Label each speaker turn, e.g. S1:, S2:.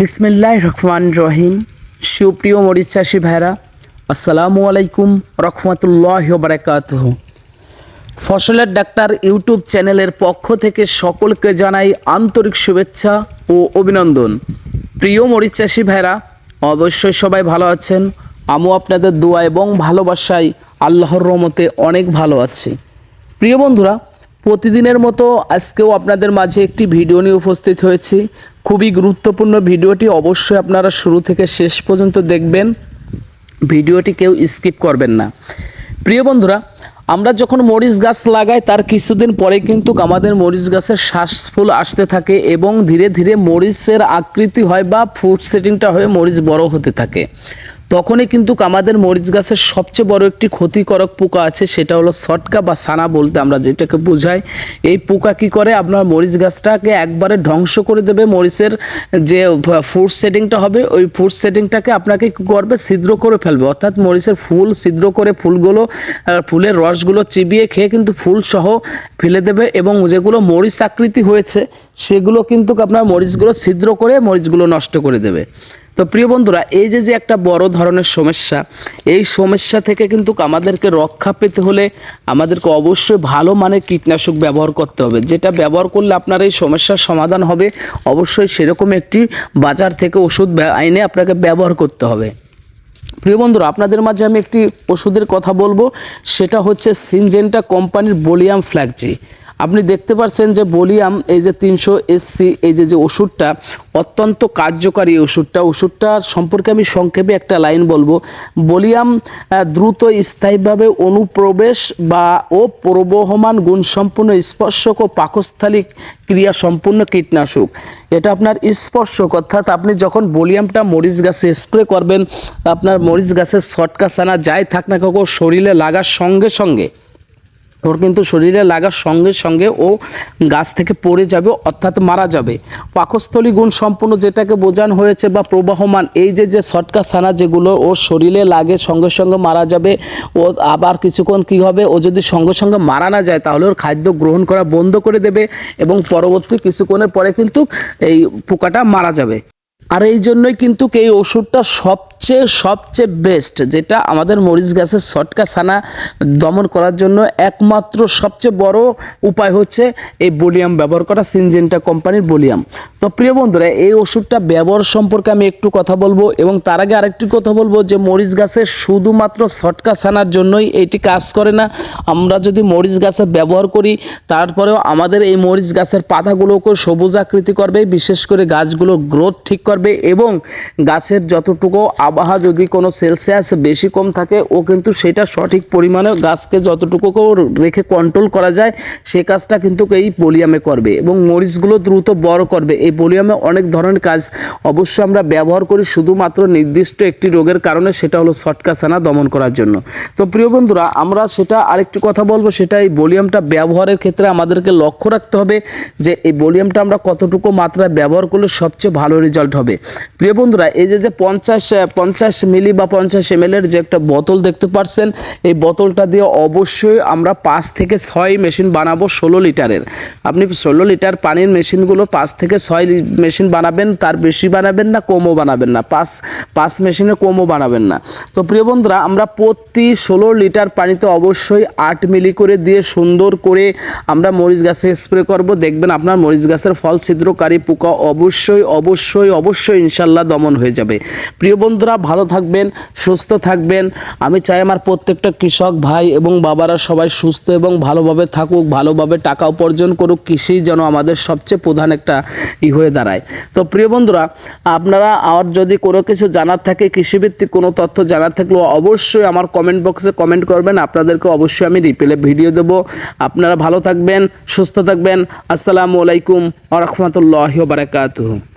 S1: বিসমিল্লাহ রহমান রহিম। সুপ্রিয় মরিচ চাষি ভাইরা আসসালামু আলাইকুম রহমতুল্লাহ বারাকাত ফসলের ডাক্তার ইউটিউব চ্যানেলের পক্ষ থেকে সকলকে জানাই আন্তরিক শুভেচ্ছা ও অভিনন্দন। প্রিয় মরিচ চাষি ভাইরা অবশ্যই সবাই ভালো আছেন। আমিও আপনাদের দোয়া এবং ভালোবাসায় আল্লাহর রহমতে অনেক ভালো আছি। প্রিয় বন্ধুরা, প্রতিদিনের মতো আজকেও আপনাদের মাঝে একটি ভিডিও নিয়ে উপস্থিত হয়েছি। খুবই গুরুত্বপূর্ণ ভিডিওটি অবশ্যই আপনারা শুরু থেকে শেষ পর্যন্ত দেখবেন। ভিডিওটি কেউ স্কিপ করবেন না। প্রিয় বন্ধুরা, আমরা যখন মরিচ গাছ লাগাই, তার কিছুদিন পরে কিন্তু আমাদের মরিচ গাছের শ্বাসফুল আসতে থাকে এবং ধীরে ধীরে মরিচের আকৃতি হয় বা ফুড সেটিংটা হয়ে মরিচ বড় হতে থাকে। তখনই কিন্তু আমাদের মরিচ গাছের সবচেয়ে বড় একটি ক্ষতিকারক পোকা আছে, সেটা হলো সটকা বা সানা বলতে আমরা যেটাকে বোঝাই। এই পোকা কি করে? আপনার মরিচ গাছটাকে একবারে ধ্বংস করে দেবে মরিচের যে ফুড সেটিংটা হবে, ওই ফুড সেটিংটাকে আপনাকে কী করবে? ছিদ্র করে ফেলবে। অর্থাৎ মরিচের ফুল ছিদ্র করে ফুলগুলো ফুলের রসগুলো চিবিয়ে খেয়ে কিন্তু ফুল সহ ফেলে দেবে এবং যেগুলো মরিচ আকৃতি হয়েছে, সেগুলো কিন্তু আপনার মরিচগুলো ছিদ্র করে মরিচগুলো নষ্ট করে দেবে। তো প্রিয় বন্ধুরা, এই যে যে একটা বড় ধরনের সমস্যা, এই সমস্যা থেকে কিন্তু আমাদেরকে রক্ষা পেতে হলে আমাদেরকে অবশ্যই ভালো মানের কীটনাশক ব্যবহার করতে হবে। যেটা ব্যবহার করলে আপনার এই সমস্যার সমাধান হবে, অবশ্যই সেরকম একটি বাজার থেকে ওষুধ আইনে আপনাকে ব্যবহার করতে হবে। প্রিয় বন্ধুরা, আপনাদের মাঝে আমি একটি ওষুধের কথা বলব, সেটা হচ্ছে সিনজেন্টা কোম্পানির বলিয়াম ফ্ল্যাগজি আপনি দেখতে পাচ্ছেন যে বলিয়াম, এই যে তিনশো এসসি, এই যে যে ওষুধটা, অত্যন্ত কার্যকারী ওষুধটা। ওষুধটা সম্পর্কে আমি সংক্ষেপে একটা লাইন বলব। বলিয়াম দ্রুত স্থায়ীভাবে অনুপ্রবেশ বা ও প্রবহমান গুণসম্পন্ন স্পর্শক ও পাকস্থলিক ক্রিয়া সম্পূর্ণ কীটনাশক। এটা আপনার স্পর্শক, অর্থাৎ আপনি যখন বলিয়ামটা মরিচ গাছে স্প্রে করবেন, আপনার মরিচ গাছের শটকা সানা যাই থাক না কাকু শরীরে লাগার সঙ্গে সঙ্গে ওর কিন্তু শরীরে লাগার সঙ্গে সঙ্গে ও গাছ থেকে পড়ে যাবে, অর্থাৎ মারা যাবে। পাকস্থলী গুণ সম্পূর্ণ যেটাকে বোঝানো হয়েছে বা প্রবাহমান, এই যে যে সটকা সানা যেগুলো ওর শরীরে লাগে, সঙ্গে সঙ্গে মারা যাবে, ও আবার কিছুক্ষণ কি হবে, ও যদি সঙ্গে সঙ্গে মারা না যায়, তাহলে ওর খাদ্য গ্রহণ করা বন্ধ করে দেবে এবং পরবর্তী কিছুক্ষণের পরে কিন্তু এই পোকাটা মারা যাবে। আর এই জন্যই কিন্তু এই ওষুধটা সবচেয়ে সবচেয়ে বেস্ট যেটা আমাদের মরিচ গাছের সটকা ছানা দমন করার জন্য একমাত্র সবচেয়ে বড় উপায় হচ্ছে এই বলিয়াম ব্যবহার করা, সিনজেন্টা কোম্পানির বলিয়াম। তো প্রিয় বন্ধুরা, এই ওষুধটা ব্যবহার সম্পর্কে আমি একটু কথা বলব এবং তার আগে আরেকটি কথা বলব যে মরিচ গাছের শুধুমাত্র সটকা ছানার জন্যই এটি কাজ করে না। আমরা যদি মরিচ গাছে ব্যবহার করি, তারপরেও আমাদের এই মরিচ গাছের পাতাগুলোকে সবুজ আকৃতি করবে, বিশেষ করে গাছগুলো গ্রোথ ঠিক করবে এবং গাছের যতটুকু আবহাওয়া যদি কোনো সেলসিয়াস বেশি কম থাকে, ও কিন্তু সেটা সঠিক পরিমাণে গাছকে যতটুকু রেখে কন্ট্রোল করা যায়, সে কাজটা কিন্তু এই বলিয়ামে করবে এবং মরিচগুলো দ্রুত বড় করবে। এই বলিয়ামে অনেক ধরনের কাজ অবশ্যই আমরা ব্যবহার করি, শুধুমাত্র নির্দিষ্ট একটি রোগের কারণে, সেটা হলো সটকা সানা দমন করার জন্য। তো প্রিয় বন্ধুরা, আমরা সেটা আরেকটি কথা বলব, সেটা এই বলিয়ামটা ব্যবহারের ক্ষেত্রে আমাদেরকে লক্ষ্য রাখতে হবে যে এই বলিয়ামটা আমরা কতটুকু মাত্রায় ব্যবহার করলে সবচেয়ে ভালো রেজাল্ট হবে। প্রিয় বন্ধুরা, এই যে যে পঞ্চাশ পঞ্চাশ মিলি বা পঞ্চাশ এম যে একটা বোতল দেখতে পাচ্ছেন এই বোতলটা দিয়ে অবশ্যই আমরা পাঁচ থেকে ছয় মেশিন বানাবো ষোলো লিটারের। আপনি ষোলো লিটার পানির মেশিনগুলো পাঁচ থেকে ছয় মেশিন বানাবেন, তার বেশি বানাবেন না, কমও বানাবেন না, পাঁচ পাঁচ মেশিনে কমও বানাবেন না। তো প্রিয় বন্ধুরা, আমরা প্রতি ষোলো লিটার পানিতে অবশ্যই আট মিলি করে দিয়ে সুন্দর করে আমরা মরিচ গাছে স্প্রে করব। দেখবেন আপনার মরিচ গাছের ফল ছিদ্রকারী পোকা অবশ্যই অবশ্যই অবশ্যই ইনশাল্লাহ দমন হয়ে যাবে। প্রিয় বন্ধুরা ভালো থাকবেন, সুস্থ থাকবেন। আমি চাই আমার প্রত্যেকটা কৃষক ভাই এবং বাবারা সবাই সুস্থ এবং ভালোভাবে থাকুক, ভালোভাবে টাকা উপার্জন করুক, কৃষি যেন আমাদের সবচেয়ে প্রধান একটা ই হয়ে দাঁড়ায়। তো প্রিয় বন্ধুরা, আপনারা আর যদি কোনো কিছু জানার থাকে, কৃষিভিত্তিক কোনো তথ্য জানার থাকলেও অবশ্যই আমার কমেন্ট বক্সে কমেন্ট করবেন। আপনাদেরকে অবশ্যই আমি রিপ্লে ভিডিও দেবো। আপনারা ভালো থাকবেন, সুস্থ থাকবেন। আসসালামু আলাইকুম আ রহমতুল্লাহ বারাকাতুহ।